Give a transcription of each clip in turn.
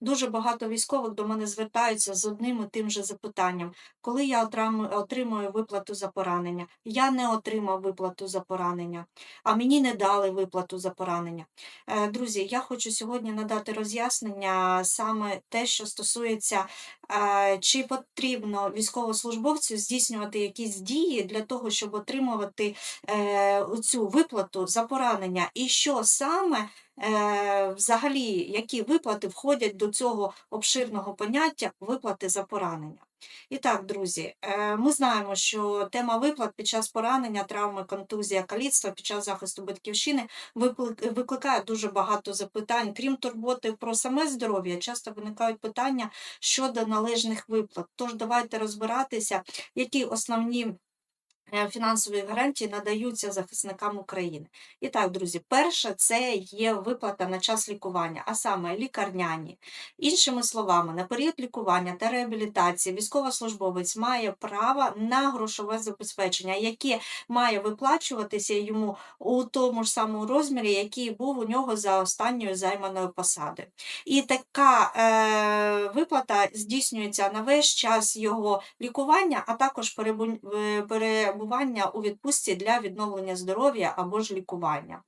Дуже багато військових до мене звертаються з одним і тим же запитанням: коли я отримую виплату за поранення? Я не отримав виплату за поранення, а мені не дали виплату за поранення. Е, Друзі, я хочу сьогодні надати роз'яснення саме те, що стосується, е, чи потрібно військовослужбовцю здійснювати якісь дії для того, щоб отримувати е, цю виплату за поранення, і що саме взагалі, які виплати входять до цього обширного поняття виплати за поранення. І так, друзі, е, ми знаємо, що тема виплат під час поранення, травми, контузія, каліцтва під час захисту батьківщини виклик- викликає дуже багато запитань. Крім турботи про саме здоров'я, часто виникають питання щодо належних виплат. Тож давайте розбиратися, які основні е, фінансові гарантії надаються захисникам України. І так, друзі, перше це є виплата на час лікування, а саме лікарняні. Іншими словами, на період лікування та реабілітації військовослужбовець має право на грошове забезпечення, яке має виплачуватися йому у тому ж самому розмірі, який був у нього за останньою займаною посадою. І така е, виплата здійснюється на весь час його лікування, а також перебу- е, перебування у відпустці для відновлення здоров'я або ж лікування.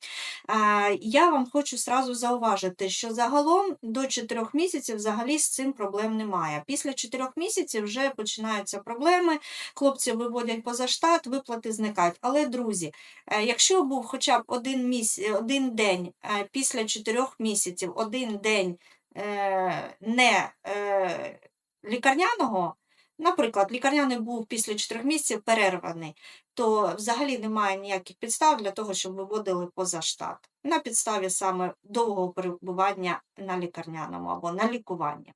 Я вам хочу сразу зауважити, що загалом до 4 місяців взагалі з цим проблем немає. Після 4 місяців вже починаються проблеми, хлопці виводять поза штат, виплати зникають. Але, друзі, е, якщо був хоча б один, міс... один день е, після 4 місяців, один день е, не лікарняного, наприклад, лікарняний був після 4 місяців перерваний, то взагалі немає ніяких підстав для того, щоб виводили поза штат. На підставі саме довгого перебування на лікарняному або на лікуванні.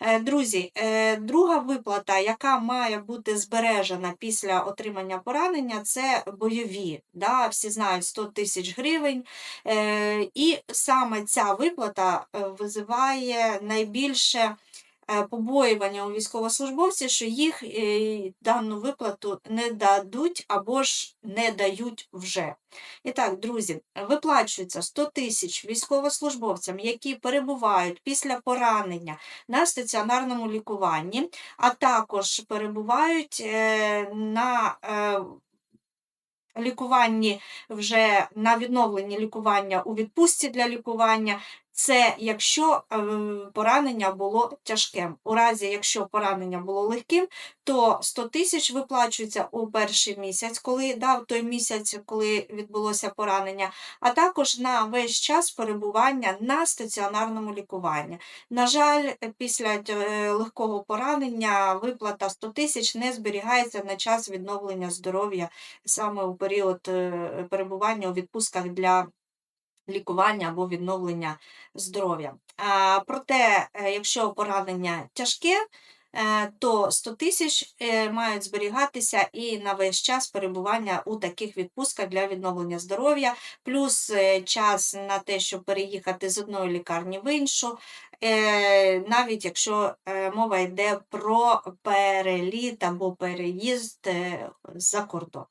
Е, Друзі, е, друга виплата, яка має бути збережена після отримання поранення, це бойові. Да? Всі знають 100 тисяч гривень. Е, І саме ця виплата визиває найбільше побоювання у військовослужбовців, що їх е, дану виплату не дадуть або ж не дають вже. І так, друзі, виплачується 100 тисяч військовослужбовцям, які перебувають після поранення на стаціонарному лікуванні, а також перебувають е, на е, лікуванні вже на відновленні лікування у відпустці для лікування. Це якщо е, поранення було тяжким. У разі, якщо поранення було легким, то 100 тисяч виплачується у перший місяць, коли дав той місяць, коли відбулося поранення, а також на весь час перебування на стаціонарному лікуванні. На жаль, після е, легкого поранення виплата 100 тисяч не зберігається на час відновлення здоров'я саме у період е, перебування у відпустках для лікування або відновлення здоров'я. Проте, е, якщо поранення тяжке, е, то 100 тисяч е, мають зберігатися і на весь час перебування у таких відпустках для відновлення здоров'я, плюс час на те, щоб переїхати з одної лікарні в іншу, навіть якщо мова йде про переліт або переїзд за кордон.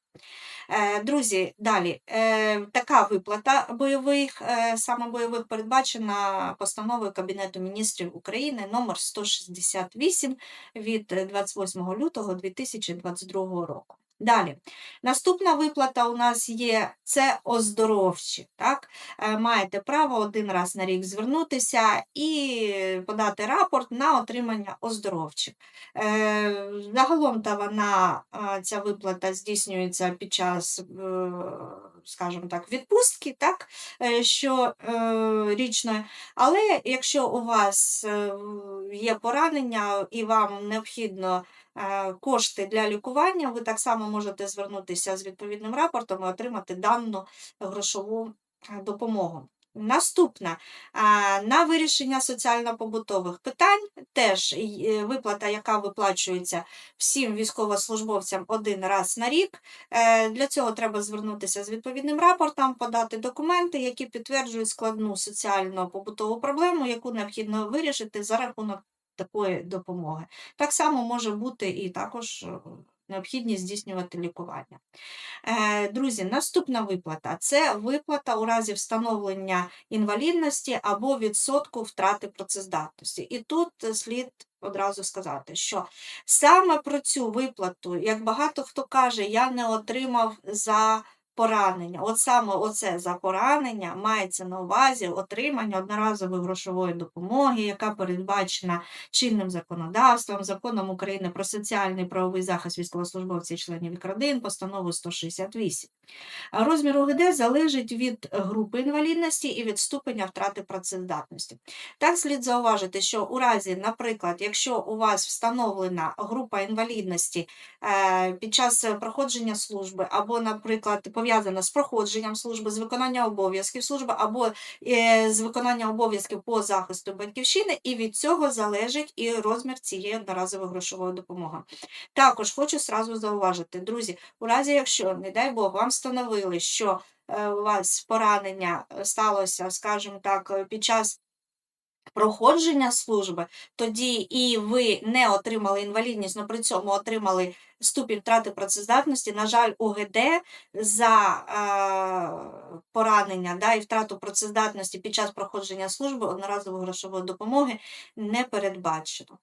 Е, Друзі, далі е, така виплата бойових, е, саме бойових передбачена постановою Кабінету міністрів України номер 168 від е, 28 лютого 2022 року. Далі, наступна виплата у нас є це оздоровчі. Так? Е, Маєте право один раз на рік звернутися і подати рапорт на отримання оздоровчих. Е, Загалом та вона, ця виплата здійснюється під час, е, скажімо так, відпустки, так, е, що е, річної. Але якщо у вас е, є поранення і вам необхідно е, кошти для лікування, ви так само можете звернутися з відповідним рапортом і отримати дану грошову е, допомогу. Наступна на вирішення соціально-побутових питань теж е, виплата, яка виплачується всім військовослужбовцям один раз на рік. Е, Для цього треба звернутися з відповідним рапортом, подати документи, які підтверджують складну соціально-побутову проблему, яку необхідно вирішити за рахунок такої допомоги. Так само може бути і також е, необхідність здійснювати лікування. Е, Друзі, наступна виплата це виплата у разі встановлення інвалідності або відсотку втрати працездатності. І тут е, слід одразу сказати, що саме про цю виплату, як багато хто каже, я не отримав за поранення. От саме оце за поранення мається на увазі отримання одноразової грошової допомоги, яка передбачена чинним законодавством, законом України про соціальний правовий захист військовослужбовців і членів родин, постановою 168. Розмір ОГД залежить від групи інвалідності і від ступеня втрати працездатності. Так слід зауважити, що у разі, наприклад, якщо у вас встановлена група інвалідності е, під час проходження служби, або, наприклад, пов'язана з проходженням служби, з виконання обов'язків служби, або е, з виконання обов'язків по захисту батьківщини, і від цього залежить і розмір цієї одноразової грошової допомоги. Також хочу сразу зауважити, друзі, у разі, якщо, не дай Бог, вам встановили, що е, у вас поранення е, сталося, скажімо так, під час проходження служби, тоді і ви не отримали інвалідність, але при цьому отримали ступінь втрати працездатності, на жаль, УГД за е, поранення да, і втрату працездатності під час проходження служби одноразової грошової допомоги не передбачено.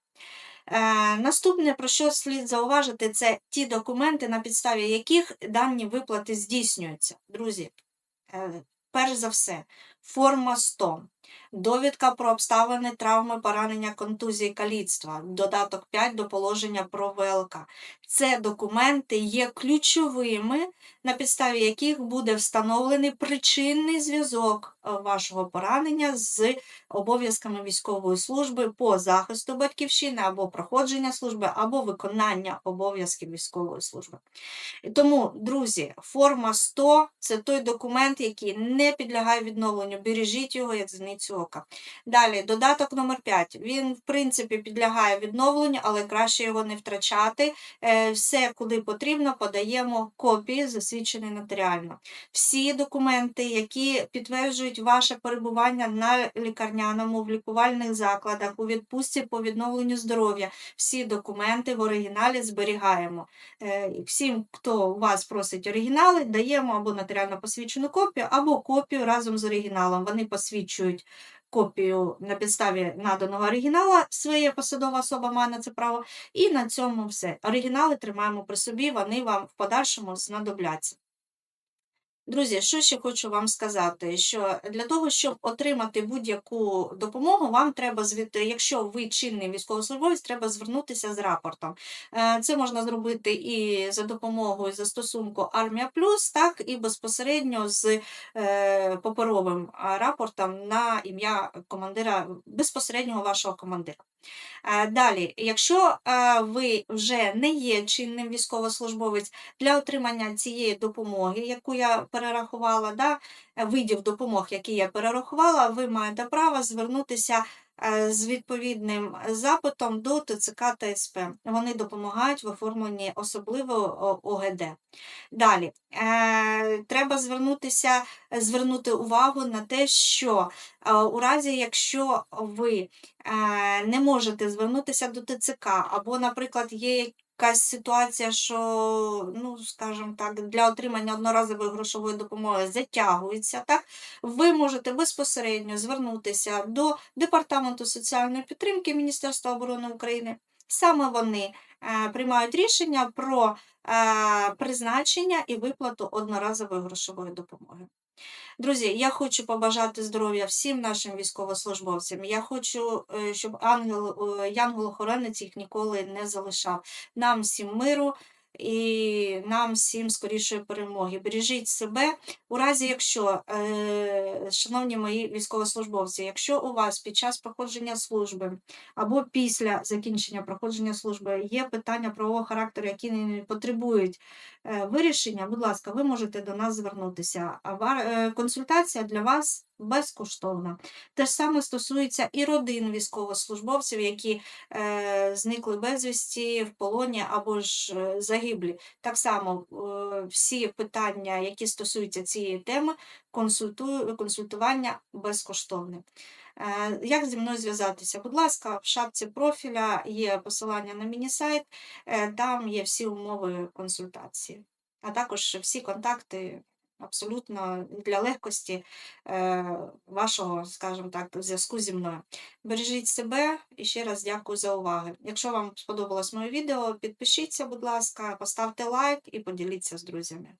Е, Наступне, про що слід зауважити, це ті документи, на підставі яких дані виплати здійснюються. Друзі, е, перш за все, форма 100, довідка про обставини травми, поранення, контузії, каліцтва, додаток 5 до положення про ВЛК. Це документи є ключовими, на підставі яких буде встановлений причинний зв'язок е, вашого поранення з обов'язками військової служби по захисту батьківщини або проходження служби, або виконання обов'язків військової служби. Тому, друзі, форма 100 це той документ, який не підлягає відновленню. Бережіть його як зіницю ока. Далі, додаток номер 5. Він, в принципі, підлягає відновленню, але краще його не втрачати. Е, Все, куди потрібно, подаємо копії, засвідчені нотаріально. Всі документи, які підтверджують ваше перебування на лікарняному, в лікувальних закладах, у відпустці по відновленню здоров'я, всі документи в оригіналі зберігаємо. Е, Всім, хто у вас просить оригінали, даємо або нотаріально посвідчену копію, або копію разом з оригіналом. Вони посвідчують копію на підставі наданого оригінала, своя посадова особа має на це право, і на цьому все. Оригінали тримаємо при собі, вони вам в подальшому знадобляться. Друзі, що ще хочу вам сказати, що для того, щоб отримати будь-яку допомогу, вам треба якщо ви чинний військовослужбовець, треба звернутися з рапортом. Е, Це можна зробити і за допомогою застосунку Армія Плюс, так і безпосередньо з е, паперовим рапортом на ім'я командира, безпосереднього вашого командира. Е, Далі, якщо е, ви вже не є чинним військовослужбовець, для отримання цієї допомоги, яку я перерахувала, да, видів допомог, які я перерахувала, ви маєте право звернутися з відповідним запитом до ТЦК та СП. Вони допомагають в оформленні особливого ОГД. Далі, е, треба звернутися, звернути увагу на те, що е, у разі, якщо ви е, не можете звернутися до ТЦК, або, наприклад, є якась ситуація, що, ну, скажімо так, для отримання одноразової грошової допомоги затягується, так, ви можете безпосередньо звернутися до Департаменту соціальної підтримки Міністерства оборони України. Саме вони е, приймають рішення про е, призначення і виплату одноразової грошової допомоги. Друзі, я хочу побажати здоров'я всім нашим військовослужбовцям. Я хочу, е, щоб ангел, е, янгол-охоронець їх ніколи не залишав. Нам всім миру і нам всім скорішої перемоги. Бережіть себе. У разі, якщо, е, шановні мої військовослужбовці, якщо у вас під час проходження служби або після закінчення проходження служби є питання правового характеру, які не потребують е, вирішення, будь ласка, ви можете до нас звернутися. А е, консультація для вас безкоштовна. Те ж саме стосується і родин військовослужбовців, які е, зникли безвісті в полоні або ж е, загиблі. Так само е, всі питання, які стосуються цієї теми, консультую, консультування безкоштовне. Е, Як зі мною зв'язатися? Будь ласка, в шапці профіля є посилання на міні-сайт, е, там є всі умови консультації, а також всі контакти абсолютно для легкості е, вашого, скажімо так, зв'язку зі мною. Бережіть себе і ще раз дякую за увагу. Якщо вам сподобалось моє відео, підпишіться, будь ласка, поставте лайк і поділіться з друзями.